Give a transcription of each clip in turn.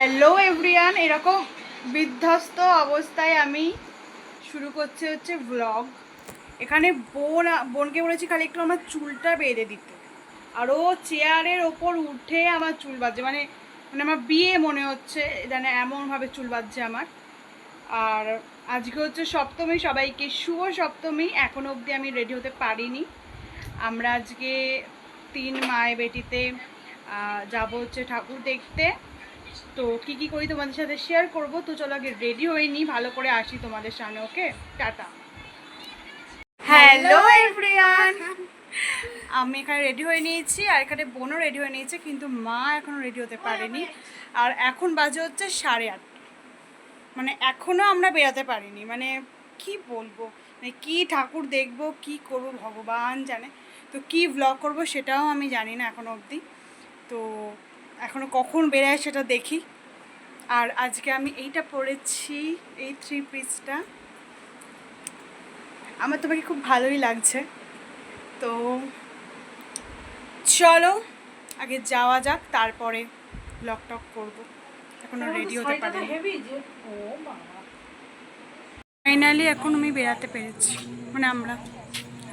Hello everyone এরকম বিধ্বস্ত অবস্থায় আমি শুরু করছি হচ্ছে ব্লগ এখানে বোন, বোনকে বলেছি খালি একটু আমার চুলটা বেঁধে দিতে। আর ও চেয়ারের ওপর উঠে আমার চুল বাজছে। মানে মানে আমার বিয়ে মনে হচ্ছে জানে এমনভাবে চুল বাজছে আমার। আর আজকে হচ্ছে সপ্তমী, সবাইকে শুভ সপ্তমী। এখনও অবধি আমি রেডি হতে পারিনি। আমরা আজকে তিন মায় বেটিতে যাব হচ্ছে ঠাকুর দেখতে। তো কি কি করি তোমাদের সাথে শেয়ার করব? তো চলো আগে রেডি হয়ে নিই ভালো করে আসি তোমাদের সামনে ওকে টাটা হ্যালো এভরিওয়ান আমি এখানে রেডি হয়ে নিয়েছি আর এখানে বোনও রেডি হয়ে নিয়েছে কিন্তু মা এখনও রেডি হতে পারেনি। আর এখন বাজে হচ্ছে সাড়ে আট। মানে এখনও আমরা বেরোতে পারিনি মানে কি বলব? মানে কি ঠাকুর দেখব কি করব ভগবান জানে। তো কি ব্লগ করব সেটাও আমি জানি না এখনও অবধি। তো এখনও কখন বেরোয় সেটা দেখি। আর আজকে আমি এইটা পরেছি এই থ্রি পিসটা আমার তোমাকে খুব ভালোই লাগছে। তো চলো আগে যাওয়া যাক তারপরে ব্লগ টক করব। এখনও রেডি হতে পারিনি। ফাইনালি এখন আমি বেরাতে পেরেছি মানে আমরা।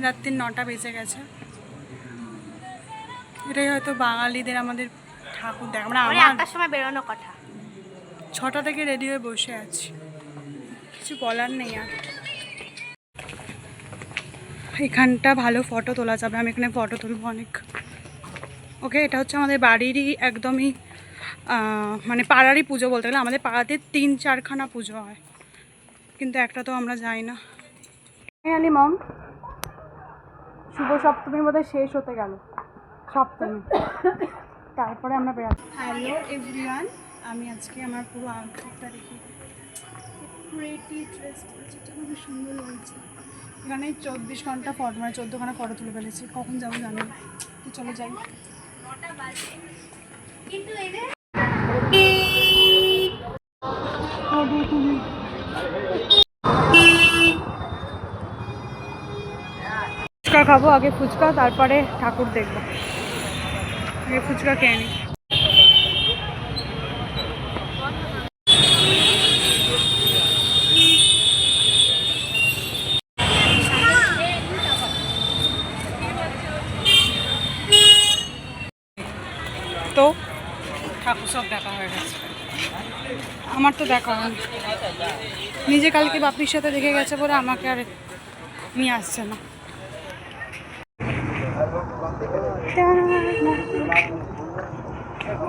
রাত্রির নটা বেজে গেছে। এটাই হয়তো বাঙালিদের আমাদের ঠাকুর দেখ আমরা মানে আমার আটটার সময় বেরোনো কথা। ছটা থেকে রেডি হয়ে বসে আছি। কিছু বলার নেই আর। এখানটা ভালো ফটো তোলা যাবে আমি এখানে ফটো তুলবো অনেক। ওকে এটা হচ্ছে আমাদের বাড়িরই একদমই মানে পাড়ারই পুজো বলতে গেলে আমাদের পাড়াতে তিন চারখানা পুজো হয়। কিন্তু একটা তো আমরা যাই না। আলি মম। শুভ সপ্তমীর মধ্যে শেষ হতে গেল। সপ্তমী। তারপরে আমরা বেড়াচ্ছি হ্যালো এভরিওয়ান আমি আজকে আমার পুরো আউটফিটটা দেখি প্রেটি ড্রেস করেছি খুবই সুন্দর লাগছে। এখানে চব্বিশ ঘণ্টা ফটো মানে চোদ্দোখানা ফটো তুলে ফেলেছি। কখন যাব জানি তো চলো যাই। ফুচকা খাব আগে ফুচকা তারপরে ঠাকুর দেখব। ফুচকা খেয়ে নিই তো ঠাকুর সব দেখা হয়ে গেছে আমার তো দেখা হয়নি নিজে কালকে বাপির সাথে দেখে গেছে বলে আমাকে আর নিয়ে আসছে না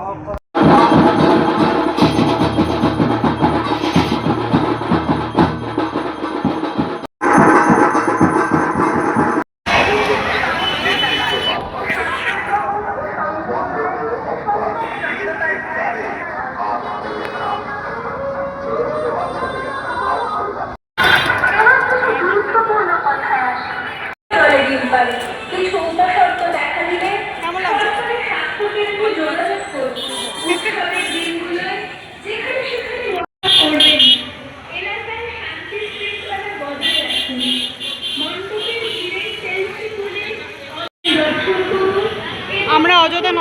কেমন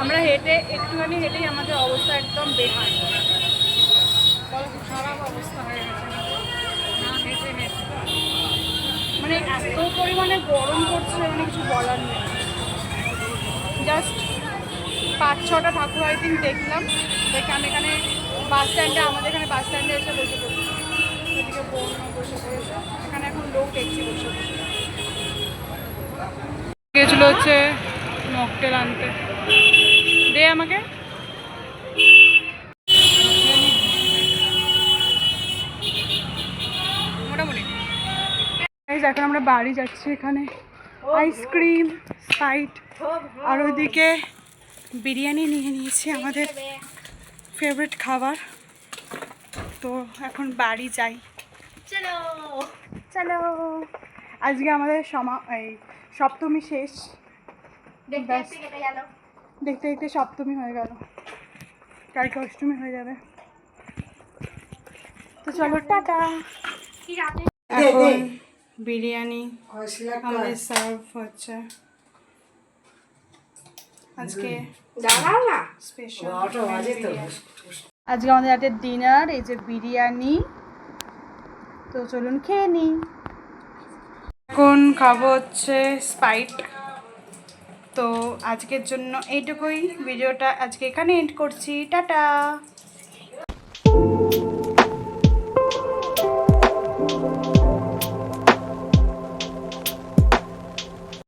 আমরা হেঁটে, একটুখানি হেঁটেই আমাদের অবস্থা একদম বেহাল। খারাপ অবস্থা না? হেঁটে মানে এত পরিমাণে গরম পড়ছে মানে কিছু বলার নেই। জাস্ট পাঁচ, ছটা ঠাকুর আই দিন দেখলাম, দেখে আমি এখানে বাস স্ট্যান্ডে আমাদের এখানে বাস স্ট্যান্ডে এসে বসে পড়েছি। এদিকে এখানে এখন লোক দেখছি বসে বসে। গেছিল হচ্ছে মকটেল আনতে। দে আমাকে। এখন আমরা বাড়ি যাচ্ছি এখানে। আইসক্রিম স্পাইট আর ওইদিকে বিরিয়ানি নিয়ে নিয়েছি আমাদের ফেভারিট খাবার। তো এখন বাড়ি যাই। চলো। চলো। আজকে আমাদের সমা এই সপ্তমী শেষ। দেখতে দেখতে সপ্তমী হয়ে গেল। কালকে অষ্টমী হয়ে যাবে। তো চলো, টাটা। এখন বিরিয়ানি আমাদের সার্ভ হচ্ছে। আজকে আজকে আমাদের রাতের ডিনার এই যে বিরিয়ানি। তো চলুন খেয়ে নিই। এখন খাব হচ্ছে স্পাইট তো আজকের জন্য এইটুকুই। ভিডিওটা আজকে এখানে এন্ড করছি। টাটা!